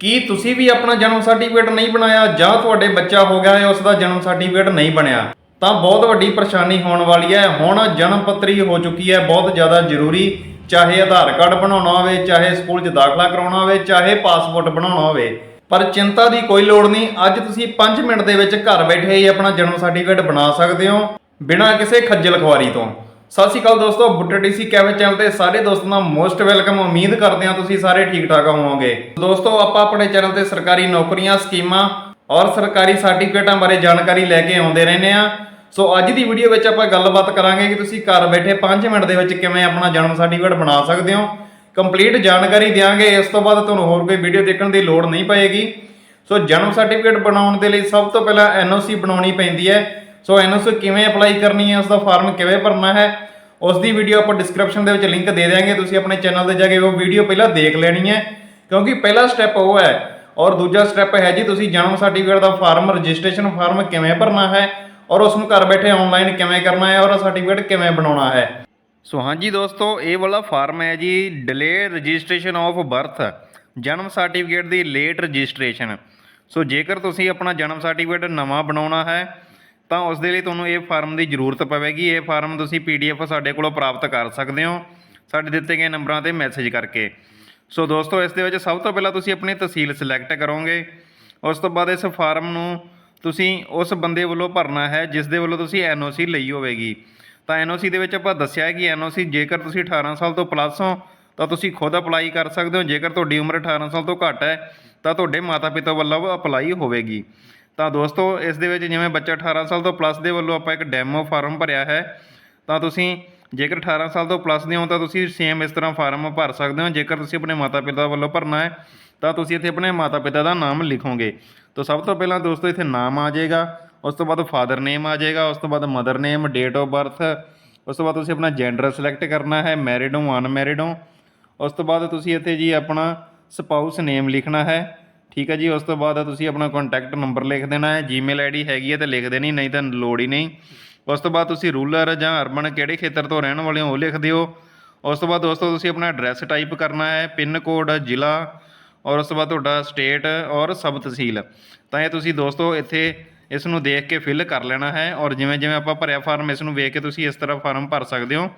ਕੀ ਤੁਸੀਂ ਵੀ ਆਪਣਾ ਜਨਮ ਸਰਟੀਫਿਕੇਟ ਨਹੀਂ ਬਣਾਇਆ ਜਾਂ ਤੁਹਾਡੇ ਬੱਚਾ ਹੋ ਗਿਆ ਹੈ, ਉਸ ਦਾ ਜਨਮ ਸਰਟੀਫਿਕੇਟ ਨਹੀਂ ਬਣਿਆ? ਤਾਂ ਬਹੁਤ ਵੱਡੀ ਪਰੇਸ਼ਾਨੀ ਹੋਣ ਵਾਲੀ ਹੈ। ਹੁਣ ਜਨਮ ਪੱਤਰੀ ਹੋ ਚੁੱਕੀ ਹੈ। ਬਹੁਤ ਜ਼ਿਆਦਾ ਜ਼ਰੂਰੀ, ਚਾਹੇ ਆਧਾਰ ਕਾਰਡ ਬਣਾਉਣਾ ਹੋਵੇ, ਚਾਹੇ ਸਕੂਲ 'ਚ ਦਾਖਲਾ ਕਰਾਉਣਾ ਹੋਵੇ, ਚਾਹੇ ਪਾਸਪੋਰਟ ਬਣਾਉਣਾ ਹੋਵੇ। ਪਰ ਚਿੰਤਾ ਦੀ ਕੋਈ ਲੋੜ ਨਹੀਂ। ਅੱਜ ਤੁਸੀਂ 5 ਮਿੰਟ ਦੇ ਵਿੱਚ ਘਰ ਬੈਠੇ ਹੀ ਆਪਣਾ ਜਨਮ ਸਰਟੀਫਿਕੇਟ ਬਣਾ ਸਕਦੇ ਹੋ, ਬਿਨਾਂ ਕਿਸੇ ਖੱਜਲ ਖੁਆਰੀ ਤੋਂ। ਸਤਿ ਸ਼੍ਰੀ ਅਕਾਲ ਦੋਸਤੋ ਬੁੱਟੇ ਡੀਸੀ ਕੈਵੇ ਚੈਨਲ ਤੇ ਸਾਰੇ ਦੋਸਤਾਂ ਦਾ ਮੋਸਟ ਵੈਲਕਮ। ਉਮੀਦ ਕਰਦੇ ਹਾਂ ਤੁਸੀਂ ਸਾਰੇ ਠੀਕ ਠਾਕ ਹੋਵੋਗੇ। ਦੋਸਤੋ, ਆਪਾਂ ਆਪਣੇ ਚੈਨਲ ਤੇ ਸਰਕਾਰੀ ਨੌਕਰੀਆਂ, ਸਕੀਮਾਂ ਔਰ ਸਰਕਾਰੀ ਸਰਟੀਫਿਕੇਟਾਂ ਬਾਰੇ ਜਾਣਕਾਰੀ ਲੈ ਕੇ ਆਉਂਦੇ ਰਹਿੰਦੇ ਆ ਸੋ, ਅੱਜ ਦੀ ਵੀਡੀਓ ਵਿੱਚ ਆਪਾਂ ਗੱਲਬਾਤ ਕਰਾਂਗੇ ਕਿ ਤੁਸੀਂ ਘਰ ਬੈਠੇ 5 ਮਿੰਟ ਦੇ ਵਿੱਚ ਕਿਵੇਂ ਆਪਣਾ ਜਨਮ ਸਰਟੀਫਿਕੇਟ ਬਣਾ ਸਕਦੇ ਹੋ। ਕੰਪਲੀਟ ਜਾਣਕਾਰੀ ਦਿਆਂਗੇ, ਇਸ ਤੋਂ ਬਾਅਦ ਤੁਹਾਨੂੰ ਹੋਰ ਕੋਈ ਵੀਡੀਓ ਦੇਖਣ ਦੀ ਲੋੜ ਨਹੀਂ ਪਏਗੀ। ਸੋ, ਜਨਮ ਸਰਟੀਫਿਕੇਟ ਬਣਾਉਣ ਦੇ ਲਈ ਸਭ ਤੋਂ ਪਹਿਲਾਂ ਐਨਓਸੀ ਬਣਾਉਣੀ ਪੈਂਦੀ ਹੈ। ਸੋ ਐਨਓਸੀ ਕਿਵੇਂ ਅਪਲਾਈ ਕਰਨੀ ਹੈ ਉਸ ਦਾ ਫਾਰਮ ਕਿਵੇਂ ਭਰਨਾ ਹੈ ਉਸ ਦੀ ਵੀਡੀਓ ਆਪਾਂ ਡਿਸਕ੍ਰਿਪਸ਼ਨ ਦੇ ਵਿੱਚ ਲਿੰਕ ਦੇ ਦਿਆਂਗੇ, ਤੁਸੀਂ ਆਪਣੇ ਚੈਨਲ ਤੇ ਜਾ ਕੇ ਉਹ ਵੀਡੀਓ ਪਹਿਲਾਂ ਦੇਖ ਲੈਣੀ ਹੈ, ਕਿਉਂਕਿ ਪਹਿਲਾ ਸਟੈਪ ਉਹ ਹੈ ਔਰ ਦੂਜਾ ਸਟੈਪ ਹੈ ਜੀ, ਤੁਸੀਂ ਜਨਮ ਸਰਟੀਫਿਕੇਟ ਦਾ ਫਾਰਮ ਰਜਿਸਟ੍ਰੇਸ਼ਨ ਫਾਰਮ ਕਿਵੇਂ ਭਰਨਾ ਹੈ ਔਰ ਉਸ ਨੂੰ ਘਰ ਬੈਠੇ ਆਨਲਾਈਨ ਕਿਵੇਂ ਕਰਨਾ ਹੈ ਔਰ ਸਰਟੀਫਿਕੇਟ ਕਿਵੇਂ ਬਣਾਉਣਾ ਹੈ। ਸੋ ਹਾਂਜੀ ਦੋਸਤੋ, ਇਹ ਵਾਲਾ ਫਾਰਮ ਹੈ ਜੀ ਡਿਲੇ ਰਜਿਸਟ੍ਰੇਸ਼ਨ ਆਫ ਬਰਥ ਜਨਮ ਸਰਟੀਫਿਕੇਟ ਦੀ ਲੇਟ ਰਜਿਸਟ੍ਰੇਸ਼ਨ ਸੋ ਜੇਕਰ ਤੁਸੀਂ ਆਪਣਾ ਜਨਮ ਸਰਟੀਫਿਕੇਟ ਨਵਾਂ ਬਣਾਉਣਾ ਹੈ ਤਾਂ ਉਸ ਦੇ ਲਈ ਤੁਹਾਨੂੰ ਇਹ ਫਾਰਮ ਦੀ ਜ਼ਰੂਰਤ ਪਵੇਗੀ। ਇਹ ਫਾਰਮ ਤੁਸੀਂ ਪੀਡੀਐਫ ਸਾਡੇ ਕੋਲੋਂ ਪ੍ਰਾਪਤ ਕਰ ਸਕਦੇ ਹੋ। ਸਾਡੇ ਦਿੱਤੇ ਗਏ ਨੰਬਰਾਂ ਤੇ ਮੈਸੇਜ ਕਰਕੇ। ਸੋ ਦੋਸਤੋ, ਇਸ ਦੇ ਵਿੱਚ ਸਭ ਤੋਂ ਪਹਿਲਾਂ ਤੁਸੀਂ ਆਪਣੀ ਤਹਿਸੀਲ ਸਿਲੈਕਟ ਕਰੋਗੇ। ਉਸ ਤੋਂ ਬਾਅਦ ਇਸ ਫਾਰਮ ਨੂੰ ਤੁਸੀਂ ਉਸ ਬੰਦੇ ਵੱਲੋਂ ਭਰਨਾ ਹੈ, ਜਿਸ ਦੇ ਵੱਲੋਂ ਤੁਸੀਂ ਐਨਓਸੀ ਲਈ ਹੋਵੇਗੀ। ਤਾਂ ਐਨਓਸੀ ਦੇ ਵਿੱਚ ਆਪਾਂ ਦੱਸਿਆ ਹੈ ਕਿ ਐਨਓਸੀ ਜੇਕਰ ਤੁਸੀਂ 18 ਸਾਲ ਤੋਂ ਪਲੱਸ ਹੋ, ਤਾਂ ਤੁਸੀਂ ਖੁਦ ਅਪਲਾਈ ਕਰ ਸਕਦੇ ਹੋ। ਜੇਕਰ ਤੁਹਾਡੀ ਉਮਰ 18 ਸਾਲ ਤੋਂ ਘੱਟ ਹੈ, ਤਾਂ ਤੁਹਾਡੇ ਮਾਤਾ-ਪਿਤਾ ਵੱਲੋਂ ਅਪਲਾਈ ਹੋਵੇਗੀ। ਤਾਂ ਦੋਸਤੋ, ਇਸ ਦੇ ਵਿੱਚ ਜਿਵੇਂ ਬੱਚਾ 18 ਸਾਲ ਤੋਂ ਪਲੱਸ ਦੇ ਵੱਲੋਂ ਆਪਾਂ ਇੱਕ ਡੈਮੋ ਫਾਰਮ ਭਰਿਆ ਹੈ, ਤਾਂ ਤੁਸੀਂ ਜੇਕਰ 18 ਸਾਲ ਤੋਂ ਪਲੱਸ ਦੇ ਹੋ ਤਾਂ ਤੁਸੀਂ ਸੇਮ ਇਸ ਤਰ੍ਹਾਂ ਫਾਰਮ ਭਰ ਸਕਦੇ ਹੋ। ਜੇਕਰ ਤੁਸੀਂ ਆਪਣੇ ਮਾਤਾ-ਪਿਤਾ ਵੱਲੋਂ ਭਰਨਾ ਹੈ, ਤਾਂ ਤੁਸੀਂ ਇੱਥੇ ਆਪਣੇ ਮਾਤਾ-ਪਿਤਾ ਦਾ ਨਾਮ ਲਿਖੋਗੇ। ਤਾਂ ਸਭ ਤੋਂ ਪਹਿਲਾਂ ਦੋਸਤੋ, ਇੱਥੇ ਨਾਮ ਆ ਜਾਏਗਾ, ਉਸ ਤੋਂ ਬਾਅਦ ਫਾਦਰ ਨੇਮ ਆ ਜਾਏਗਾ, ਉਸ ਤੋਂ ਬਾਅਦ mother name date of birth ਉਸ ਤੋਂ ਬਾਅਦ ਤੁਸੀਂ ਆਪਣਾ ਜੈਂਡਰ ਸਿਲੈਕਟ ਕਰਨਾ ਹੈ ਮੈਰਿਡ ਹੋ ਅਨਮੈਰਿਡ ਹੋ, ਉਸ ਤੋਂ ਬਾਅਦ ਤੁਸੀਂ ਇੱਥੇ ਜੀ ਆਪਣਾ ਸਪਾਊਸ ਨੇਮ ਲਿਖਣਾ ਹੈ। ਠੀਕ ਹੈ ਜੀ, ਉਸ ਤੋਂ ਬਾਅਦ ਤੁਸੀਂ ਆਪਣਾ ਕੰਟੈਕਟ ਨੰਬਰ ਲਿਖ ਦੇਣਾ ਹੈ ਜੀਮੇਲ ਆਈਡੀ ਹੈਗੀ ਹੈ ਤਾਂ ਲਿਖ ਦੇਣੀ, ਨਹੀਂ ਤਾਂ ਲੋੜ ਹੀ ਨਹੀਂ। ਉਸ ਤੋਂ ਬਾਅਦ ਤੁਸੀਂ ਰੂਰਲ ਜਾਂ ਅਰਬਨ ਕਿਹੜੇ ਖੇਤਰ ਤੋਂ ਰਹਿਣ ਵਾਲੇ ਹੋ ਉਹ ਲਿਖ ਦਿਓ। ਉਸ ਤੋਂ ਬਾਅਦ ਦੋਸਤੋ ਤੁਸੀਂ ਆਪਣਾ ਐਡਰੈਸ ਟਾਈਪ ਕਰਨਾ ਹੈ, ਪਿੰਨ ਕੋਡ, ਜ਼ਿਲ੍ਹਾ ਔਰ ਉਸ ਤੋਂ ਬਾਅਦ ਤੁਹਾਡਾ ਸਟੇਟ ਔਰ ਸਬ ਤਹਿਸੀਲ। ਤਾਂ ਇਹ ਤੁਸੀਂ ਦੋਸਤੋ ਇੱਥੇ ਇਸ ਨੂੰ ਦੇਖ ਕੇ ਫਿਲ ਕਰ ਲੈਣਾ ਹੈ ਔਰ ਜਿਵੇਂ ਜਿਵੇਂ ਆਪਾਂ ਭਰਿਆ ਫਾਰਮ ਇਸ ਨੂੰ ਵੇਖ ਕੇ ਤੁਸੀਂ ਇਸ ਤਰ੍ਹਾਂ ਫਾਰਮ ਭਰ ਸਕਦੇ ਹੋ।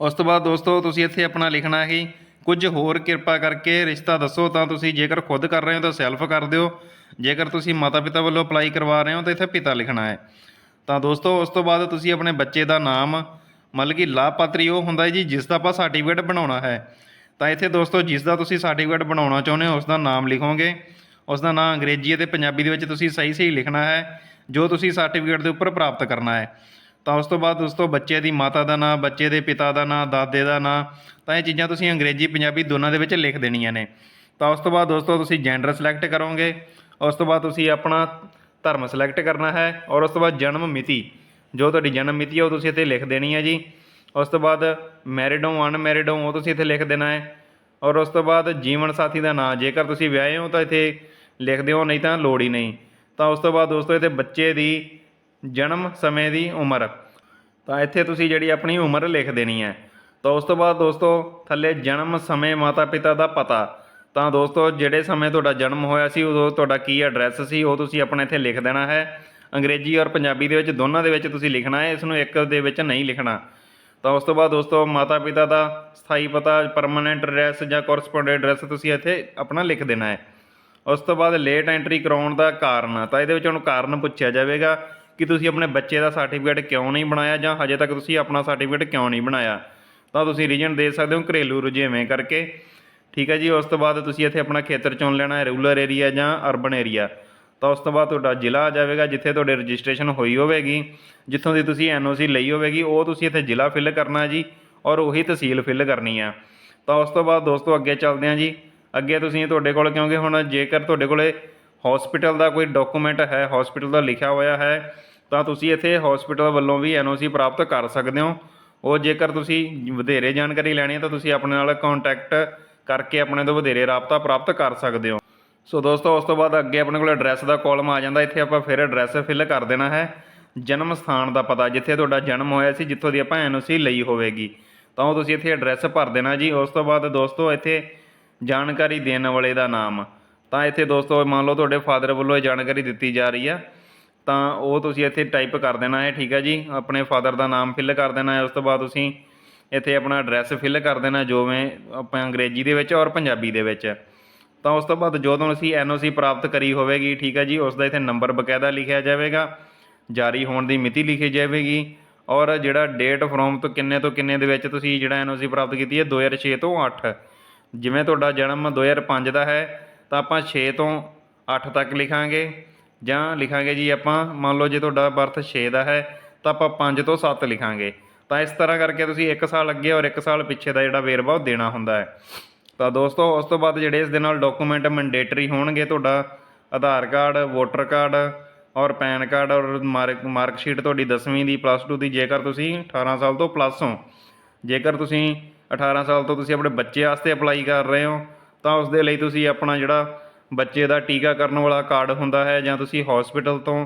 ਉਸ ਤੋਂ ਬਾਅਦ ਦੋਸਤੋ ਤੁਸੀਂ ਇੱਥੇ ਆਪਣਾ ਲਿਖਣਾ ਹੈ ਕੁਝ ਹੋਰ ਕਿਰਪਾ ਕਰਕੇ ਰਿਸ਼ਤਾ ਦੱਸੋ, ਤਾਂ ਤੁਸੀਂ ਜੇਕਰ ਖੁਦ ਕਰ ਰਹੇ ਹੋ ਤਾਂ ਸੈਲਫ ਕਰ ਦਿਓ। ਜੇਕਰ ਤੁਸੀਂ ਮਾਤਾ ਪਿਤਾ ਵੱਲੋਂ ਅਪਲਾਈ ਕਰਵਾ ਰਹੇ ਹੋ ਤਾਂ ਇੱਥੇ ਪਿਤਾ ਲਿਖਣਾ ਹੈ। ਤਾਂ ਦੋਸਤੋ, ਉਸ ਤੋਂ ਬਾਅਦ ਤੁਸੀਂ ਆਪਣੇ ਬੱਚੇ ਦਾ ਨਾਮ, ਮਤਲਬ ਕਿ ਲਾਭਪਾਤਰੀ ਉਹ ਹੁੰਦਾ ਹੈ ਜੀ, ਜਿਸ ਦਾ ਆਪਾਂ ਸਰਟੀਫਿਕੇਟ ਬਣਾਉਣਾ ਹੈ। ਤਾਂ ਇੱਥੇ ਦੋਸਤੋ, ਜਿਸ ਦਾ ਤੁਸੀਂ ਸਰਟੀਫਿਕੇਟ ਬਣਾਉਣਾ ਚਾਹੁੰਦੇ ਹੋ, ਉਸ ਦਾ ਨਾਮ ਲਿਖੋਗੇ। ਉਸ ਦਾ ਨਾਮ ਅੰਗਰੇਜ਼ੀ ਅਤੇ ਪੰਜਾਬੀ ਦੇ ਵਿੱਚ ਤੁਸੀਂ ਸਹੀ ਸਹੀ ਲਿਖਣਾ ਹੈ, ਜੋ ਤੁਸੀਂ ਸਰਟੀਫਿਕੇਟ ਦੇ ਉੱਪਰ ਪ੍ਰਾਪਤ ਕਰਨਾ ਹੈ। ਤਾਂ ਉਸ ਤੋਂ ਬਾਅਦ ਉਸ ਤੋਂ ਬੱਚੇ ਦੀ ਮਾਤਾ ਦਾ ਨਾਂ, ਬੱਚੇ ਦੇ ਪਿਤਾ ਦਾ ਨਾਂ, ਦਾਦੇ ਦਾ ਨਾਂ, ਤਾਂ ਇਹ ਚੀਜ਼ਾਂ ਤੁਸੀਂ ਅੰਗਰੇਜ਼ੀ, ਪੰਜਾਬੀ ਦੋਨਾਂ ਦੇ ਵਿੱਚ ਲਿਖ ਦੇਣੀਆਂ ਨੇ। ਤਾਂ ਉਸ ਤੋਂ ਬਾਅਦ ਦੋਸਤੋ ਤੁਸੀਂ ਜੈਂਡਰ ਸਿਲੈਕਟ ਕਰੋਗੇ, ਉਸ ਤੋਂ ਬਾਅਦ ਤੁਸੀਂ ਆਪਣਾ ਧਰਮ ਸਿਲੈਕਟ ਕਰਨਾ ਹੈ ਔਰ ਉਸ ਤੋਂ ਬਾਅਦ ਜਨਮ ਮਿਤੀ, ਜੋ ਤੁਹਾਡੀ ਜਨਮ ਮਿਤੀ ਹੈ ਉਹ ਤੁਸੀਂ ਇੱਥੇ ਲਿਖ ਦੇਣੀ ਹੈ ਜੀ। ਉਸ ਤੋਂ ਬਾਅਦ ਮੈਰਿਡ ਹੋ ਅਨਮੈਰਿਡ ਹੋ, ਉਹ ਤੁਸੀਂ ਇੱਥੇ ਲਿਖ ਦੇਣਾ ਹੈ। ਔਰ ਉਸ ਤੋਂ ਬਾਅਦ ਜੀਵਨ ਸਾਥੀ ਦਾ ਨਾਂ, ਜੇਕਰ ਤੁਸੀਂ ਵਿਆਹੇ ਹੋ ਤਾਂ ਇੱਥੇ ਲਿਖ ਦਿਓ, ਨਹੀਂ ਤਾਂ ਲੋੜ ਹੀ ਨਹੀਂ। ਤਾਂ ਉਸ ਤੋਂ ਬਾਅਦ ਦੋਸਤੋ ਇੱਥੇ ਬੱਚੇ ਦੀ ਜਨਮ ਸਮੇਂ ਦੀ ਉਮਰ। ਤਾਂ ਇੱਥੇ ਤੁਸੀਂ ਜਿਹੜੀ ਆਪਣੀ ਉਮਰ ਲਿਖ ਦੇਣੀ ਹੈ। ਤਾਂ ਉਸ ਤੋਂ ਬਾਅਦ ਦੋਸਤੋ, ਥੱਲੇ ਜਨਮ ਸਮੇਂ ਮਾਤਾ ਪਿਤਾ ਦਾ ਪਤਾ। ਤਾਂ ਦੋਸਤੋ, ਜਿਹੜੇ ਸਮੇਂ ਤੁਹਾਡਾ ਜਨਮ ਹੋਇਆ ਸੀ, ਉਦੋਂ ਤੁਹਾਡਾ ਕੀ ਐਡਰੈਸ ਸੀ, ਉਹ ਤੁਸੀਂ ਆਪਣੇ ਇੱਥੇ ਲਿਖ ਦੇਣਾ ਹੈ। ਅੰਗਰੇਜ਼ੀ ਔਰ ਪੰਜਾਬੀ ਦੇ ਵਿੱਚ, ਦੋਨਾਂ ਦੇ ਵਿੱਚ ਤੁਸੀਂ ਲਿਖਣਾ ਹੈ, ਇਸ ਨੂੰ ਇੱਕ ਦੇ ਵਿੱਚ ਨਹੀਂ ਲਿਖਣਾ। ਤਾਂ ਉਸ ਤੋਂ ਬਾਅਦ ਦੋਸਤੋ ਮਾਤਾ ਪਿਤਾ ਦਾ ਸਥਾਈ ਪਤਾ ਪਰਮਨੈਂਟ ਐਡਰੈਸ ਜਾਂ ਕੋਰਸਪੋਂਡੈਂਟ ਐਡਰੈਸ ਤੁਸੀਂ ਇੱਥੇ ਆਪਣਾ ਲਿਖ ਦੇਣਾ ਹੈ। ਉਸ ਤੋਂ ਬਾਅਦ ਲੇਟ ਐਂਟਰੀ ਕਰਾਉਣ ਦਾ ਕਾਰਨ। ਤਾਂ ਇਹਦੇ ਵਿੱਚ ਉਹਨੂੰ ਕਾਰਨ ਪੁੱਛਿਆ ਜਾਵੇਗਾ। ਕਿ ਤੁਸੀਂ ਆਪਣੇ ਬੱਚੇ ਦਾ ਸਰਟੀਫਿਕੇਟ ਕਿਉਂ ਨਹੀਂ ਬਣਾਇਆ ਜਾਂ ਹਜੇ ਤੱਕ ਤੁਸੀਂ ਆਪਣਾ ਸਰਟੀਫਿਕੇਟ ਕਿਉਂ ਨਹੀਂ ਬਣਾਇਆ? ਤਾਂ ਤੁਸੀਂ ਰੀਜਨ ਦੇ ਸਕਦੇ ਹੋ ਘਰੇਲੂ ਰੁਝੇਵੇਂ ਕਰਕੇ। ਠੀਕ ਹੈ ਜੀ, ਉਸ ਤੋਂ ਬਾਅਦ ਤੁਸੀਂ ਇੱਥੇ ਆਪਣਾ ਖੇਤਰ ਚੁਣ ਲੈਣਾ ਹੈ ਰੂਰਲ ਏਰੀਆ ਜਾਂ ਅਰਬਨ ਏਰੀਆ ਤਾਂ ਉਸ ਤੋਂ ਬਾਅਦ ਤੁਹਾਡਾ ਜ਼ਿਲ੍ਹਾ ਆ ਜਾਵੇਗਾ, ਜਿੱਥੇ ਤੁਹਾਡੀ ਰਜਿਸਟ੍ਰੇਸ਼ਨ ਹੋਈ ਹੋਵੇਗੀ, ਜਿੱਥੋਂ ਦੀ ਤੁਸੀਂ ਐਨਓਸੀ ਲਈ ਹੋਵੇਗੀ, ਉਹ ਤੁਸੀਂ ਇੱਥੇ ਜ਼ਿਲ੍ਹਾ ਫਿਲ ਕਰਨਾ ਜੀ ਔਰ ਉਹੀ ਤਹਿਸੀਲ ਫਿਲ ਕਰਨੀ ਆ। ਤਾਂ ਉਸ ਤੋਂ ਬਾਅਦ ਦੋਸਤੋ ਅੱਗੇ ਚੱਲਦੇ ਹਾਂ ਜੀ। ਅੱਗੇ ਤੁਸੀਂ ਤੁਹਾਡੇ ਕੋਲ ਕਿਉਂਕਿ ਹੁਣ ਜੇਕਰ ਤੁਹਾਡੇ ਕੋਲੇ ਹਸਪੀਟਲ ਦਾ ਕੋਈ ਡਾਕੂਮੈਂਟ ਹੈ ਹਸਪੀਟਲ ਦਾ ਲਿਖਿਆ ਹੋਇਆ ਹੈ ਤਾਂ ਤੁਸੀਂ ਇੱਥੇ ਹਸਪੀਟਲ ਵੱਲੋਂ ਵੀ ਐਨਓਸੀ ਪ੍ਰਾਪਤ ਕਰ ਸਕਦੇ ਹੋ। ਉਹ ਜੇਕਰ ਤੁਸੀਂ ਵਧੇਰੇ ਜਾਣਕਾਰੀ ਲੈਣੀ ਹੈ ਤਾਂ ਤੁਸੀਂ ਆਪਣੇ ਨਾਲ ਕੰਟੈਕਟ ਕਰਕੇ ਆਪਣੇ ਤੋਂ ਵਧੇਰੇ ਰਾਬਤਾ ਪ੍ਰਾਪਤ ਕਰ ਸਕਦੇ ਹੋ। ਸੋ ਦੋਸਤੋ, ਉਸ ਤੋਂ ਬਾਅਦ ਅੱਗੇ ਆਪਣੇ ਕੋਲ ਐਡਰੈਸ ਦਾ ਕਾਲਮ ਆ ਜਾਂਦਾ। ਇੱਥੇ ਆਪਾਂ ਫਿਰ ਐਡਰੈਸ ਫਿਲ ਕਰ ਦੇਣਾ ਹੈ। ਜਨਮ ਸਥਾਨ ਦਾ ਪਤਾ, ਜਿੱਥੇ ਤੁਹਾਡਾ ਜਨਮ ਹੋਇਆ ਸੀ, ਜਿੱਥੋਂ ਦੀ ਆਪਾਂ ਐਨਓਸੀ ਲਈ ਹੋਵੇਗੀ। ਤਾਂ ਉਹ ਤੁਸੀਂ ਇੱਥੇ ਐਡਰੈਸ ਭਰ ਦੇਣਾ ਜੀ। ਉਸ ਤੋਂ ਬਾਅਦ ਦੋਸਤੋ, ਇੱਥੇ ਜਾਣਕਾਰੀ ਦੇਣ ਵਾਲੇ ਦਾ ਨਾਮ। ਤਾਂ ਇੱਥੇ ਦੋਸਤੋ, ਮੰਨ ਲਓ ਤੁਹਾਡੇ ਫਾਦਰ ਵੱਲੋਂ ਇਹ ਜਾਣਕਾਰੀ ਦਿੱਤੀ ਜਾ ਰਹੀ ਆ। ਤਾਂ ਉਹ ਤੁਸੀਂ ਇੱਥੇ ਟਾਈਪ ਕਰ ਦੇਣਾ ਹੈ ਠੀਕ ਹੈ ਜੀ? ਆਪਣੇ ਫਾਦਰ ਦਾ ਨਾਮ ਫਿਲ ਕਰ ਦੇਣਾ ਹੈ, ਉਸ ਤੋਂ ਬਾਅਦ ਤੁਸੀਂ ਇੱਥੇ ਆਪਣਾ ਐਡਰੈਸ ਫਿਲ ਕਰ ਦੇਣਾ ਜਿਵੇਂ ਆਪਾਂ ਅੰਗਰੇਜ਼ੀ ਦੇ ਵਿੱਚ ਔਰ ਪੰਜਾਬੀ ਦੇ ਵਿੱਚ। ਤਾਂ ਉਸ ਤੋਂ ਬਾਅਦ ਜਦੋਂ ਅਸੀਂ ਐਨਓਸੀ ਪ੍ਰਾਪਤ ਕਰੀ ਹੋਵੇਗੀ, ਠੀਕ ਹੈ ਜੀ, ਉਸ ਦਾ ਇੱਥੇ ਨੰਬਰ ਬਕਾਇਦਾ ਲਿਖਿਆ ਜਾਵੇਗਾ, ਜਾਰੀ ਹੋਣ ਦੀ ਮਿਤੀ ਲਿਖੀ ਜਾਵੇਗੀ, ਔਰ ਜਿਹੜਾ ਡੇਟ ਫਰੋਮ ਤੋਂ ਕਿੰਨੇ ਤੋਂ ਕਿੰਨੇ ਦੇ ਵਿੱਚ ਤੁਸੀਂ ਜਿਹੜਾ ਐਨਓਸੀ ਪ੍ਰਾਪਤ ਕੀਤੀ ਹੈ 2006 ਤੋਂ 8 ਜਿਵੇਂ ਤੁਹਾਡਾ ਜਨਮ 2005 ਦਾ ਹੈ, ਤਾਂ ਆਪਾਂ 6 ਤੋਂ 8 ਤੱਕ ਲਿਖਾਂਗੇ। ਜਾਂ ਲਿਖਾਂਗੇ ਜੀ ਆਪਾਂ, ਮੰਨ ਲਓ ਜੇ ਤੁਹਾਡਾ ਬਰਥ 6 ਦਾ ਹੈ, ਤਾਂ ਆਪਾਂ 5 ਤੋਂ 7 ਲਿਖਾਂਗੇ। ਤਾਂ ਇਸ ਤਰ੍ਹਾਂ ਕਰਕੇ ਤੁਸੀਂ 1 ਸਾਲ ਅੱਗੇ ਔਰ 1 ਸਾਲ ਪਿੱਛੇ ਦਾ ਜਿਹੜਾ ਵੇਰਵਾ ਉਹ ਦੇਣਾ ਹੁੰਦਾ ਹੈ। ਤਾਂ ਦੋਸਤੋ, ਉਸ ਤੋਂ ਬਾਅਦ ਜਿਹੜੇ ਇਸ ਦੇ ਨਾਲ ਡਾਕੂਮੈਂਟ ਮੈਂਡੇਟਰੀ ਹੋਣਗੇ ਤੁਹਾਡਾ, ਆਧਾਰ ਕਾਰਡ ਵੋਟਰ ਕਾਰਡ ਔਰ ਪੈਨ ਕਾਰਡ ਔਰ ਮਾਰਕ ਮਾਰਕ ਸ਼ੀਟ ਤੁਹਾਡੀ 10ਵੀਂ ਦੀ ਪਲੱਸ 2 ਦੀ, ਜੇਕਰ ਤੁਸੀਂ 18 ਸਾਲ ਤੋਂ ਪਲੱਸ ਹੋ। ਜੇਕਰ ਤੁਸੀਂ 18 ਸਾਲ ਤੋਂ ਤੁਸੀਂ ਆਪਣੇ ਬੱਚੇ ਵਾਸਤੇ ਅਪਲਾਈ ਕਰ ਰਹੇ ਹੋ, ਤਾਂ ਉਸ ਦੇ ਲਈ ਤੁਸੀਂ ਆਪਣਾ ਜਿਹੜਾ ਬੱਚੇ ਦਾ ਟੀਕਾਕਰਨ ਵਾਲਾ ਕਾਰਡ ਹੁੰਦਾ ਹੈ ਜਾਂ ਤੁਸੀਂ ਹਸਪੀਟਲ ਤੋਂ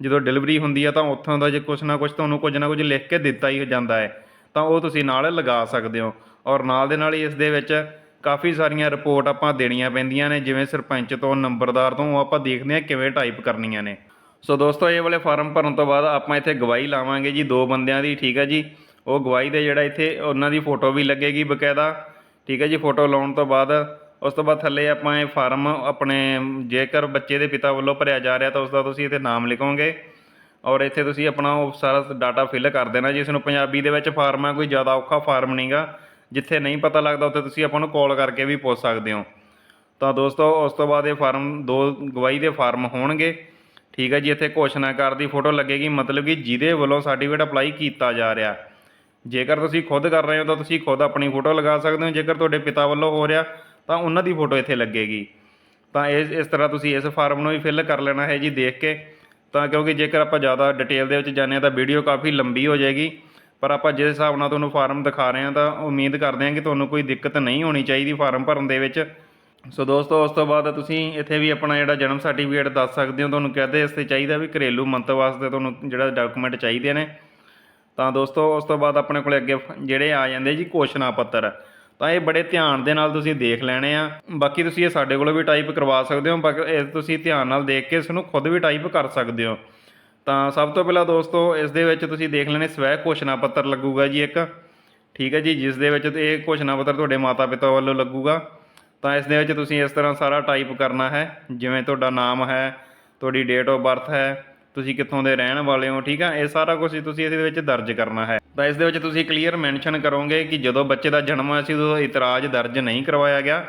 ਜਦੋਂ ਡਿਲੀਵਰੀ ਹੁੰਦੀ ਹੈ ਤਾਂ ਉੱਥੋਂ ਦਾ ਜੇ ਕੁਝ ਨਾ ਕੁਝ ਤੁਹਾਨੂੰ ਕੁਝ ਨਾ ਕੁਝ ਲਿਖ ਕੇ ਦਿੱਤਾ ਹੀ ਜਾਂਦਾ ਹੈ, ਤਾਂ ਉਹ ਤੁਸੀਂ ਨਾਲ ਲਗਾ ਸਕਦੇ ਹੋ। ਔਰ ਨਾਲ ਦੇ ਨਾਲ ਹੀ ਇਸ ਦੇ ਵਿੱਚ ਕਾਫੀ ਸਾਰੀਆਂ ਰਿਪੋਰਟ ਆਪਾਂ ਦੇਣੀਆਂ ਪੈਂਦੀਆਂ ਨੇ, ਜਿਵੇਂ ਸਰਪੰਚ ਤੋਂ, ਨੰਬਰਦਾਰ ਤੋਂ, ਉਹ ਆਪਾਂ ਦੇਖਦੇ ਹਾਂ ਕਿਵੇਂ ਟਾਈਪ ਕਰਨੀਆਂ ਨੇ। ਸੋ ਦੋਸਤੋ, ਇਹ ਵਾਲੇ ਫਾਰਮ ਭਰਨ ਤੋਂ ਬਾਅਦ ਆਪਾਂ ਇੱਥੇ ਗਵਾਹੀ ਲਾਵਾਂਗੇ ਜੀ ਦੋ ਬੰਦਿਆਂ ਦੀ, ਠੀਕ ਹੈ ਜੀ? ਉਹ ਗਵਾਹੀ ਦੇ ਜਿਹੜਾ ਇੱਥੇ ਉਹਨਾਂ ਦੀ ਫੋਟੋ ਵੀ ਲੱਗੇਗੀ ਬਕਾਇਦਾ, ਠੀਕ ਹੈ ਜੀ? ਫੋਟੋ ਲਾਉਣ ਤੋਂ ਬਾਅਦ ਉਸ ਤੋਂ ਬਾਅਦ ਥੱਲੇ ਆਪਾਂ ਇਹ ਫਾਰਮ ਆਪਣੇ ਜੇਕਰ ਬੱਚੇ ਦੇ ਪਿਤਾ ਵੱਲੋਂ ਭਰਿਆ ਜਾ ਰਿਹਾ ਤਾਂ ਉਸ ਦਾ ਤੁਸੀਂ ਇੱਥੇ ਨਾਮ ਲਿਖੋਗੇ। ਔਰ ਇੱਥੇ ਤੁਸੀਂ ਆਪਣਾ ਉਹ ਸਾਰਾ ਡਾਟਾ ਫਿਲ ਕਰ ਦੇਣਾ। ਜੀ ਇਸ ਨੂੰ ਪੰਜਾਬੀ ਦੇ ਵਿੱਚ ਫਾਰਮ ਹੈ ਕੋਈ ਜ਼ਿਆਦਾ ਔਖਾ ਫਾਰਮ ਨਹੀਂਗਾ। ਜਿੱਥੇ ਨਹੀਂ ਪਤਾ ਲੱਗਦਾ, ਉੱਥੇ ਤੁਸੀਂ ਆਪਾਂ ਨੂੰ ਕਾਲ ਕਰਕੇ ਵੀ ਪੁੱਛ ਸਕਦੇ ਹੋ। ਤਾਂ ਦੋਸਤੋ, ਉਸ ਤੋਂ ਬਾਅਦ ਇਹ ਫਾਰਮ, ਦੋ ਗਵਾਹੀ ਦੇ ਫਾਰਮ ਹੋਣਗੇ। ਠੀਕ ਹੈ ਜੀ, ਇੱਥੇ ਘੋਸ਼ਣਾਕਾਰ ਦੀ ਫੋਟੋ ਲੱਗੇਗੀ। ਮਤਲਬ ਕਿ ਜਿਹਦੇ ਵੱਲੋਂ ਸਰਟੀਫਿਕੇਟ ਅਪਲਾਈ ਕੀਤਾ ਜਾ ਰਿਹਾ। ਜੇਕਰ ਤੁਸੀਂ ਖੁਦ ਕਰ ਰਹੇ ਹੋ ਤਾਂ ਤੁਸੀਂ ਖੁਦ ਆਪਣੀ ਫੋਟੋ ਲਗਾ ਸਕਦੇ ਹੋ। ਜੇਕਰ ਤੁਹਾਡੇ ਪਿਤਾ ਵੱਲੋਂ ਹੋ ਰਿਹਾ ਤਾਂ ਉਹਨਾਂ ਦੀ ਫੋਟੋ ਇੱਥੇ ਲੱਗੇਗੀ। ਤਾਂ ਇਸ ਇਸ ਤਰ੍ਹਾਂ ਤੁਸੀਂ ਇਸ ਫਾਰਮ ਨੂੰ ਵੀ ਫਿਲ ਕਰ ਲੈਣਾ ਹੈ ਜੀ ਦੇਖ ਕੇ। ਤਾਂ ਕਿਉਂਕਿ ਜੇਕਰ ਆਪਾਂ ਜ਼ਿਆਦਾ ਡਿਟੇਲ ਦੇ ਵਿੱਚ ਜਾਂਦੇ ਹਾਂ ਤਾਂ ਵੀਡੀਓ ਕਾਫੀ ਲੰਬੀ ਹੋ ਜਾਏਗੀ। ਪਰ ਆਪਾਂ ਜਿਸ ਹਿਸਾਬ ਨਾਲ ਤੁਹਾਨੂੰ ਫਾਰਮ ਦਿਖਾ ਰਹੇ ਹਾਂ ਤਾਂ ਉਮੀਦ ਕਰਦੇ ਹਾਂ ਕਿ ਤੁਹਾਨੂੰ ਕੋਈ ਦਿੱਕਤ ਨਹੀਂ ਹੋਣੀ ਚਾਹੀਦੀ ਫਾਰਮ ਭਰਨ ਦੇ ਵਿੱਚ। ਸੋ ਦੋਸਤੋ, ਉਸ ਤੋਂ ਬਾਅਦ ਤੁਸੀਂ ਇੱਥੇ ਵੀ ਆਪਣਾ ਜਿਹੜਾ ਜਨਮ ਸਰਟੀਫਿਕੇਟ ਦੱਸ ਸਕਦੇ ਹੋ। ਤੁਹਾਨੂੰ ਕਹਦੇ ਇਸ ਤੇ ਚਾਹੀਦਾ ਵੀ ਘਰੇਲੂ ਮੰਤਵ ਵਾਸਤੇ ਤੁਹਾਨੂੰ ਜਿਹੜਾ ਡਾਕੂਮੈਂਟ ਚਾਹੀਦੇ ਨੇ। ਤਾਂ ਦੋਸਤੋ, ਉਸ ਤੋਂ ਬਾਅਦ ਆਪਣੇ ਕੋਲ ਅੱਗੇ ਜਿਹੜੇ ਆ ਜਾਂਦੇ ਜੀ ਘੋਸ਼ਣਾ ਪੱਤਰ। ਤਾਂ ਇਹ ਬੜੇ ਧਿਆਨ ਦੇ ਨਾਲ ਤੁਸੀਂ ਦੇਖ ਲੈਣੇ ਆ। ਬਾਕੀ ਤੁਸੀਂ ਇਹ ਸਾਡੇ ਕੋਲੋਂ ਵੀ ਟਾਈਪ ਕਰਵਾ ਸਕਦੇ ਹੋ, ਬਾਕੀ ਇਹ ਤੁਸੀਂ ਧਿਆਨ ਨਾਲ ਦੇਖ ਕੇ ਇਸ ਨੂੰ ਖੁਦ ਵੀ ਟਾਈਪ ਕਰ ਸਕਦੇ ਹੋ। ਤਾਂ ਸਭ ਤੋਂ ਪਹਿਲਾਂ ਦੋਸਤੋ, ਇਸ ਦੇ ਵਿੱਚ ਤੁਸੀਂ ਦੇਖ ਲੈਣੇ ਸਵੈ ਘੋਸ਼ਣਾ ਪੱਤਰ ਲੱਗੂਗਾ ਜੀ ਇੱਕ। ਠੀਕ ਹੈ ਜੀ, ਜਿਸ ਦੇ ਵਿੱਚ ਇਹ ਘੋਸ਼ਣਾ ਪੱਤਰ ਤੁਹਾਡੇ ਮਾਤਾ ਪਿਤਾ ਵੱਲੋਂ ਲੱਗੂਗਾ। ਤਾਂ ਇਸ ਦੇ ਵਿੱਚ ਤੁਸੀਂ ਇਸ ਤਰ੍ਹਾਂ ਸਾਰਾ ਟਾਈਪ ਕਰਨਾ ਹੈ, ਜਿਵੇਂ ਤੁਹਾਡਾ ਨਾਮ ਹੈ, ਤੁਹਾਡੀ ਡੇਟ ਆਫ ਬਰਥ ਹੈ, ਤੁਸੀਂ ਕਿੱਥੋਂ ਦੇ ਰਹਿਣ ਵਾਲੇ ਹੋ, ਠੀਕ ਆ ਇਹ ਸਾਰਾ ਕੁਝ ਤੁਸੀਂ ਇਹਦੇ ਵਿੱਚ ਦਰਜ ਕਰਨਾ ਹੈ। ਤਾਂ ਇਸ ਦੇ ਵਿੱਚ ਤੁਸੀਂ ਕਲੀਅਰ ਮੈਂਸ਼ਨ ਕਰੋਗੇ ਕਿ ਜਦੋਂ ਬੱਚੇ ਦਾ ਜਨਮ ਹੋਇਆ ਸੀ, ਉਦੋਂ ਇਤਰਾਜ਼ ਦਰਜ ਨਹੀਂ ਕਰਵਾਇਆ ਗਿਆ।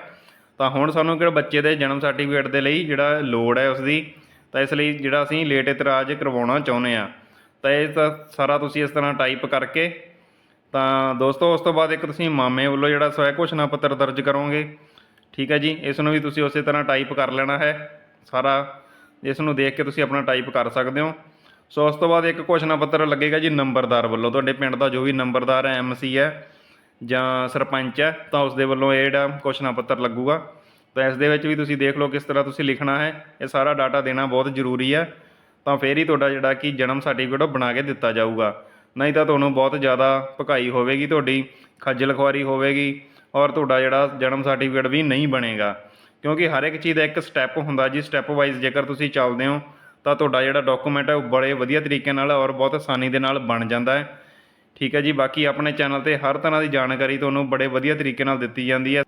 ਤਾਂ ਹੁਣ ਸਾਨੂੰ ਕਿ ਬੱਚੇ ਦੇ ਜਨਮ ਸਰਟੀਫਿਕੇਟ ਦੇ ਲਈ ਜਿਹੜਾ ਲੋੜ ਹੈ ਉਸ ਦੀ ਤਾਂ ਇਸ ਲਈ ਜਿਹੜਾ ਅਸੀਂ ਲੇਟ ਇਤਰਾਜ਼ ਕਰਵਾਉਣਾ ਚਾਹੁੰਦੇ ਆ ਤਾਂ ਇਹ ਤਾਂ ਸਾਰਾ ਤੁਸੀਂ ਇਸ ਤਰ੍ਹਾਂ ਟਾਈਪ ਕਰਕੇ, ਤਾਂ ਦੋਸਤੋ, ਉਸ ਤੋਂ ਬਾਅਦ ਇੱਕ ਤੁਸੀਂ ਮਾਮੇ ਵੱਲੋਂ ਜਿਹੜਾ ਸਵੈ ਘੋਸ਼ਣਾ ਪੱਤਰ ਦਰਜ ਕਰੋਗੇ। ਠੀਕ ਹੈ ਜੀ, ਇਸ ਨੂੰ ਵੀ ਤੁਸੀਂ ਉਸੇ ਤਰ੍ਹਾਂ ਟਾਈਪ ਕਰ ਲੈਣਾ ਹੈ। ਸਾਰਾ ਇਸ ਨੂੰ ਦੇਖ ਕੇ ਤੁਸੀਂ ਆਪਣਾ ਟਾਈਪ ਕਰ ਸਕਦੇ ਹੋ। ਸੋ ਉਸ ਤੋਂ ਬਾਅਦ ਇੱਕ ਘੋਸ਼ਣਾ ਪੱਤਰ ਲੱਗੇਗਾ ਜੀ ਨੰਬਰਦਾਰ ਵੱਲੋਂ। ਤੁਹਾਡੇ ਪਿੰਡ ਦਾ ਜੋ ਵੀ ਨੰਬਰਦਾਰ ਹੈ ਐਮਸੀ ਹੈ ਜਾਂ ਸਰਪੰਚ ਹੈ, ਤਾਂ ਉਸ ਦੇ ਵੱਲੋਂ ਇਹ ਜਿਹੜਾ ਘੋਸ਼ਣਾ ਪੱਤਰ ਲੱਗੂਗਾ। ਤਾਂ ਇਸ ਦੇ ਵਿੱਚ ਵੀ ਤੁਸੀਂ ਦੇਖ ਲਓ ਕਿਸ ਤਰ੍ਹਾਂ ਤੁਸੀਂ ਲਿਖਣਾ ਹੈ। ਇਹ ਸਾਰਾ ਡਾਟਾ ਦੇਣਾ ਬਹੁਤ ਜ਼ਰੂਰੀ ਹੈ। ਤਾਂ ਫੇਰ ਹੀ ਤੁਹਾਡਾ ਜਿਹੜਾ ਕਿ ਜਨਮ ਸਰਟੀਫਿਕੇਟ ਉਹ ਬਣਾ ਕੇ ਦਿੱਤਾ ਜਾਊਗਾ। ਨਹੀਂ ਤਾਂ ਤੁਹਾਨੂੰ ਬਹੁਤ ਜ਼ਿਆਦਾ ਭਕਾਈ ਹੋਵੇਗੀ ਤੁਹਾਡੀ, ਖੱਜਲ ਖੁਆਰੀ ਹੋਵੇਗੀ ਔਰ ਤੁਹਾਡਾ ਜਿਹੜਾ ਜਨਮ ਸਰਟੀਫਿਕੇਟ ਵੀ ਨਹੀਂ ਬਣੇਗਾ। ਕਿਉਂਕਿ ਹਰ ਇੱਕ ਚੀਜ਼ ਦਾ ਇੱਕ ਸਟੈਪ ਹੁੰਦਾ ਜੀ। ਸਟੈਪ ਵਾਈਜ਼ ਜੇਕਰ ਤੁਸੀਂ ਚੱਲਦੇ ਹੋ ਤਾਂ ਤੁਹਾਡਾ ਜਿਹੜਾ ਡਾਕੂਮੈਂਟ ਹੈ ਉਹ ਬੜੇ ਵਧੀਆ ਤਰੀਕੇ ਨਾਲ ਔਰ ਬਹੁਤ ਆਸਾਨੀ ਦੇ ਨਾਲ ਬਣ ਜਾਂਦਾ ਹੈ। ਠੀਕ ਹੈ ਜੀ, ਬਾਕੀ ਆਪਣੇ ਚੈਨਲ ਤੇ ਹਰ ਤਰ੍ਹਾਂ ਦੀ ਜਾਣਕਾਰੀ ਤੁਹਾਨੂੰ ਬੜੇ ਵਧੀਆ ਤਰੀਕੇ ਨਾਲ ਦਿੱਤੀ ਜਾਂਦੀ ਹੈ।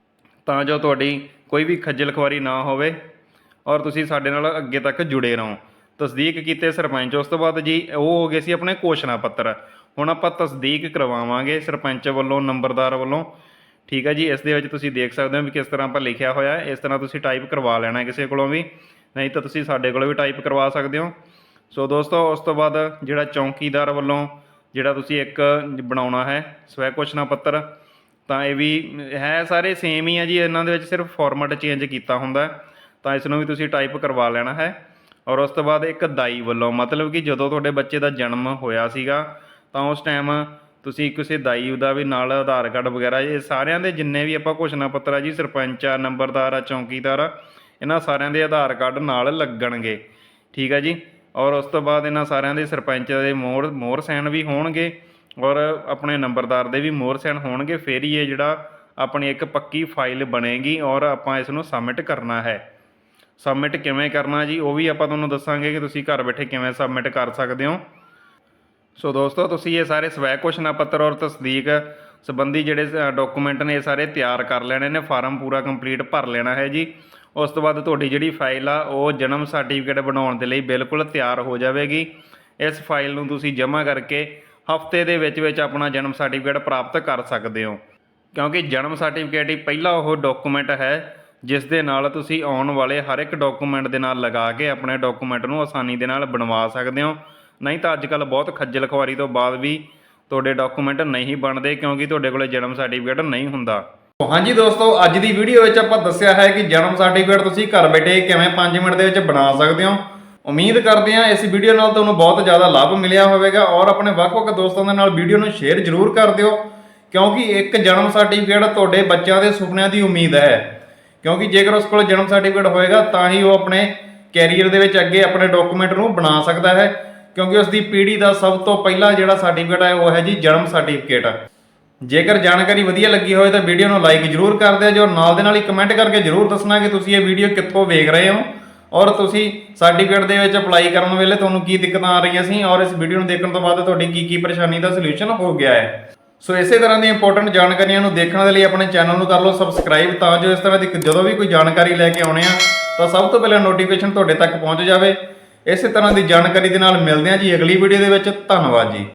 ਤਾਂ ਜੋ ਤੁਹਾਡੀ ਕੋਈ ਵੀ ਖੱਜਲ ਖੁਆਰੀ ਨਾ ਹੋਵੇ ਔਰ ਤੁਸੀਂ ਸਾਡੇ ਨਾਲ ਅੱਗੇ ਤੱਕ ਜੁੜੇ ਰਹੋ। ਤਸਦੀਕ ਕੀਤੇ ਸਰਪੰਚ, ਉਸ ਤੋਂ ਬਾਅਦ ਜੀ ਉਹ ਹੋ ਗਏ ਸੀ ਆਪਣੇ ਘੋਸ਼ਣਾ ਪੱਤਰ। ਹੁਣ ਆਪਾਂ ਤਸਦੀਕ ਕਰਵਾਵਾਂਗੇ ਸਰਪੰਚ ਵੱਲੋਂ, ਨੰਬਰਦਾਰ ਵੱਲੋਂ। ਠੀਕ ਹੈ ਜੀ, ਇਸ ਦੇ ਵਿੱਚ ਤੁਸੀਂ ਦੇਖ ਸਕਦੇ ਹੋ ਵੀ ਕਿਸ ਤਰ੍ਹਾਂ ਆਪਾਂ ਲਿਖਿਆ ਹੋਇਆ ਹੈ। ਇਸ ਤਰ੍ਹਾਂ ਤੁਸੀਂ ਟਾਈਪ ਕਰਵਾ ਲੈਣਾ ਕਿਸੇ ਕੋਲੋਂ ਵੀ। ਨਹੀਂ ਤਾਂ ਤੁਸੀਂ ਸਾਡੇ ਕੋਲੋਂ ਵੀ ਟਾਈਪ ਕਰਵਾ ਸਕਦੇ ਹੋ। ਸੋ ਦੋਸਤੋ, ਉਸ ਤੋਂ ਬਾਅਦ ਜਿਹੜਾ ਚੌਂਕੀਦਾਰ ਵੱਲੋਂ ਜਿਹੜਾ ਤੁਸੀਂ ਇੱਕ ਬਣਾਉਣਾ ਹੈ, ਸਵੈ ਘੋਸ਼ਣਾ ਪੱਤਰ, ਤਾਂ ਇਹ ਵੀ ਹੈ ਸਾਰੇ ਸੇਮ ਹੀ ਆ ਜੀ, ਇਹਨਾਂ ਦੇ ਵਿੱਚ ਸਿਰਫ ਫਾਰਮੈਟ ਚੇਂਜ ਕੀਤਾ ਹੁੰਦਾ ਤਾਂ ਇਸ ਨੂੰ ਵੀ ਤੁਸੀਂ ਟਾਈਪ ਕਰਵਾ ਲੈਣਾ ਹੈ। ਔਰ ਉਸ ਤੋਂ ਬਾਅਦ ਇੱਕ ਦਾਈ ਵੱਲੋਂ, ਮਤਲਬ ਕਿ ਜਦੋਂ ਤੁਹਾਡੇ ਬੱਚੇ ਦਾ ਜਨਮ ਹੋਇਆ ਸੀਗਾ, ਤਾਂ ਉਸ ਟਾਈਮ ਤੁਸੀਂ ਕਿਸੇ ਦਾਈ ਦਾ ਵੀ ਨਾਲ ਆਧਾਰ ਕਾਰਡ ਵਗੈਰਾ, ਇਹ ਸਾਰਿਆਂ ਦੇ ਜਿੰਨੇ ਵੀ ਆਪਾਂ ਘੋਸ਼ਣਾ ਪੱਤਰ ਆ ਜੀ, ਸਰਪੰਚ ਆ, ਨੰਬਰਦਾਰ ਆ, ਚੌਂਕੀਦਾਰ ਆ ਇਹਨਾਂ ਸਾਰਿਆਂ ਦੇ ਆਧਾਰ ਕਾਰਡ ਨਾਲ ਲੱਗਣਗੇ। ਠੀਕ ਹੈ ਜੀ? ਔਰ ਉਸ ਤੋਂ ਬਾਅਦ ਇਹਨਾਂ ਸਾਰਿਆਂ ਦੇ ਸਰਪੰਚ ਦੇ ਮੋਹਰ ਮੋਹਰ ਸਾਈਨ ਵੀ ਹੋਣਗੇ ਔਰ ਆਪਣੇ ਨੰਬਰਦਾਰ ਦੇ ਵੀ ਮੋਹਰ ਸਾਈਨ ਹੋਣਗੇ। ਫਿਰ ਹੀ ਇਹ ਜਿਹੜਾ ਆਪਣੀ ਇੱਕ ਪੱਕੀ ਫਾਈਲ ਬਣੇਗੀ ਔਰ ਆਪਾਂ ਇਸ ਨੂੰ ਸਬਮਿਟ ਕਰਨਾ ਹੈ। ਸਬਮਿਟ ਕਿਵੇਂ ਕਰਨਾ ਜੀ? ਉਹ ਵੀ ਆਪਾਂ ਤੁਹਾਨੂੰ ਦੱਸਾਂਗੇ ਕਿ ਤੁਸੀਂ ਘਰ ਬੈਠੇ ਕਿਵੇਂ ਸਬਮਿਟ ਕਰ ਸਕਦੇ ਹੋ। ਸੋ ਦੋਸਤੋ, ਤੁਸੀਂ ਇਹ ਸਾਰੇ ਸਵੈ ਘੋਸ਼ਣਾ ਪੱਤਰ ਔਰ ਤਸਦੀਕ ਸੰਬੰਧੀ ਜਿਹੜੇ ਡਾਕੂਮੈਂਟ ਨੇ ਇਹ ਸਾਰੇ ਤਿਆਰ ਕਰ ਲੈਣੇ ਨੇ। ਫਾਰਮ ਪੂਰਾ ਕੰਪਲੀਟ ਭਰ ਲੈਣਾ ਹੈ ਜੀ। ਉਸ ਤੋਂ ਬਾਅਦ ਤੁਹਾਡੀ ਜਿਹੜੀ ਫਾਈਲ ਆ, ਉਹ ਜਨਮ ਸਰਟੀਫਿਕੇਟ ਬਣਾਉਣ ਦੇ ਲਈ ਬਿਲਕੁਲ ਤਿਆਰ ਹੋ ਜਾਵੇਗੀ। ਇਸ ਫਾਈਲ ਨੂੰ ਤੁਸੀਂ ਜਮ੍ਹਾਂ ਕਰਕੇ ਹਫ਼ਤੇ ਦੇ ਵਿੱਚ ਵਿੱਚ ਆਪਣਾ ਜਨਮ ਸਰਟੀਫਿਕੇਟ ਪ੍ਰਾਪਤ ਕਰ ਸਕਦੇ ਹੋ। ਕਿਉਂਕਿ ਜਨਮ ਸਰਟੀਫਿਕੇਟ ਹੀ ਪਹਿਲਾ ਉਹ ਡਾਕੂਮੈਂਟ ਹੈ, ਜਿਸ ਦੇ ਨਾਲ ਤੁਸੀਂ ਆਉਣ ਵਾਲੇ ਹਰ ਇੱਕ ਡਾਕੂਮੈਂਟ ਦੇ ਨਾਲ ਲਗਾ ਕੇ ਆਪਣੇ ਡਾਕੂਮੈਂਟ ਨੂੰ ਆਸਾਨੀ ਦੇ ਨਾਲ ਬਣਵਾ ਸਕਦੇ ਹੋ। ਨਹੀਂ ਤਾਂ ਅੱਜ ਕੱਲ ਬਹੁਤ ਖੱਜਲ ਖੁਆਰੀ ਤੋਂ ਬਾਅਦ ਵੀ ਤੁਹਾਡੇ ਡਾਕੂਮੈਂਟ ਨਹੀਂ ਬਣਦੇ, ਕਿਉਂਕਿ ਤੁਹਾਡੇ ਕੋਲੇ ਜਨਮ ਸਰਟੀਫਿਕੇਟ ਨਹੀਂ ਹੁੰਦਾ। ਹਾਂਜੀ ਦੋਸਤੋ, ਅੱਜ ਦੀ ਵੀਡੀਓ ਵਿੱਚ ਆਪਾਂ ਦੱਸਿਆ ਹੈ ਕਿ ਜਨਮ ਸਰਟੀਫਿਕੇਟ ਤੁਸੀਂ ਘਰ ਬੈਠੇ ਕਿਵੇਂ 5 ਮਿੰਟ ਦੇ ਵਿੱਚ ਬਣਾ ਸਕਦੇ ਹੋ। ਉਮੀਦ ਕਰਦੇ ਹਾਂ ਇਸ ਵੀਡੀਓ ਨਾਲ ਤੁਹਾਨੂੰ ਬਹੁਤ ਜ਼ਿਆਦਾ ਲਾਭ ਮਿਲਿਆ ਹੋਵੇਗਾ ਔਰ ਆਪਣੇ ਵੱਖ-ਵੱਖ ਦੋਸਤਾਂ ਦੇ ਨਾਲ ਵੀਡੀਓ ਨੂੰ ਸ਼ੇਅਰ ਜ਼ਰੂਰ ਕਰ ਦਿਓ, ਕਿਉਂਕਿ ਇੱਕ ਜਨਮ ਸਰਟੀਫਿਕੇਟ ਤੁਹਾਡੇ ਬੱਚਿਆਂ ਦੇ ਸੁਪਨਿਆਂ ਦੀ ਉਮੀਦ ਹੈ। ਕਿਉਂਕਿ ਜੇਕਰ ਉਸ ਕੋਲ ਜਨਮ ਸਰਟੀਫਿਕੇਟ ਹੋਏਗਾ, ਤਾਂ ਹੀ ਉਹ ਆਪਣੇ ਕੈਰੀਅਰ ਦੇ ਵਿੱਚ ਅੱਗੇ ਆਪਣੇ ਡਾਕੂਮੈਂਟ ਨੂੰ ਬਣਾ ਸਕਦਾ ਹੈ, ਕਿਉਂਕਿ ਉਸ ਦੀ ਪੀੜ੍ਹੀ ਦਾ ਸਭ ਤੋਂ ਪਹਿਲਾ ਜਿਹੜਾ ਸਰਟੀਫਿਕੇਟ ਹੈ, ਉਹ ਹੈ ਜੀ ਜਨਮ ਸਰਟੀਫਿਕੇਟ ਜੇਕਰ ਜਾਣਕਾਰੀ ਵਧੀਆ ਲੱਗੀ ਹੋਵੇ ਤਾਂ ਵੀਡੀਓ ਨੂੰ ਲਾਈਕ ਜ਼ਰੂਰ ਕਰ ਦਿਓ ਜੋ ਨਾਲ ਦੇ ਨਾਲ ਹੀ ਕਮੈਂਟ ਕਰਕੇ ਜ਼ਰੂਰ ਦੱਸਣਾ ਕਿ ਤੁਸੀਂ ਇਹ ਵੀਡੀਓ ਕਿੱਥੋਂ ਵੇਖ ਰਹੇ ਹੋ। ਔਰ ਤੁਸੀਂ ਸਰਟੀਫਿਕੇਟ ਦੇ ਵਿੱਚ ਅਪਲਾਈ ਕਰਨ ਵੇਲੇ ਤੁਹਾਨੂੰ ਕੀ ਦਿੱਕਤਾਂ ਆ ਰਹੀਆਂ ਸੀ ਔਰ ਇਸ ਵੀਡੀਓ ਨੂੰ ਦੇਖਣ ਤੋਂ ਬਾਅਦ ਤੁਹਾਡੀ ਕੀ ਕੀ ਪਰੇਸ਼ਾਨੀ ਦਾ ਸੋਲੂਸ਼ਨ ਹੋ ਗਿਆ ਹੈ। ਸੋ ਇਸੇ ਤਰ੍ਹਾਂ ਦੀਆਂ ਇੰਪੋਰਟੈਂਟ ਜਾਣਕਾਰੀਆਂ ਨੂੰ ਦੇਖਣ ਦੇ ਲਈ ਆਪਣੇ ਚੈਨਲ ਨੂੰ ਕਰ ਲਓ ਸਬਸਕ੍ਰਾਈਬ ਤਾਂ ਜੋ ਇਸ ਤਰ੍ਹਾਂ ਦੀ ਜਦੋਂ ਵੀ ਕੋਈ ਜਾਣਕਾਰੀ ਲੈ ਕੇ ਆਉਣੇ ਆ, ਤਾਂ ਸਭ ਤੋਂ ਪਹਿਲਾਂ ਨੋਟੀਫਿਕੇਸ਼ਨ ਤੁਹਾਡੇ ਤੱਕ ਪਹੁੰਚ ਜਾਵੇ। ਇਸੇ ਤਰ੍ਹਾਂ ਦੀ ਜਾਣਕਾਰੀ ਦੇ ਨਾਲ ਮਿਲਦੇ ਹਾਂ ਜੀ ਅਗਲੀ ਵੀਡੀਓ ਦੇ ਵਿੱਚ। ਧੰਨਵਾਦ ਜੀ।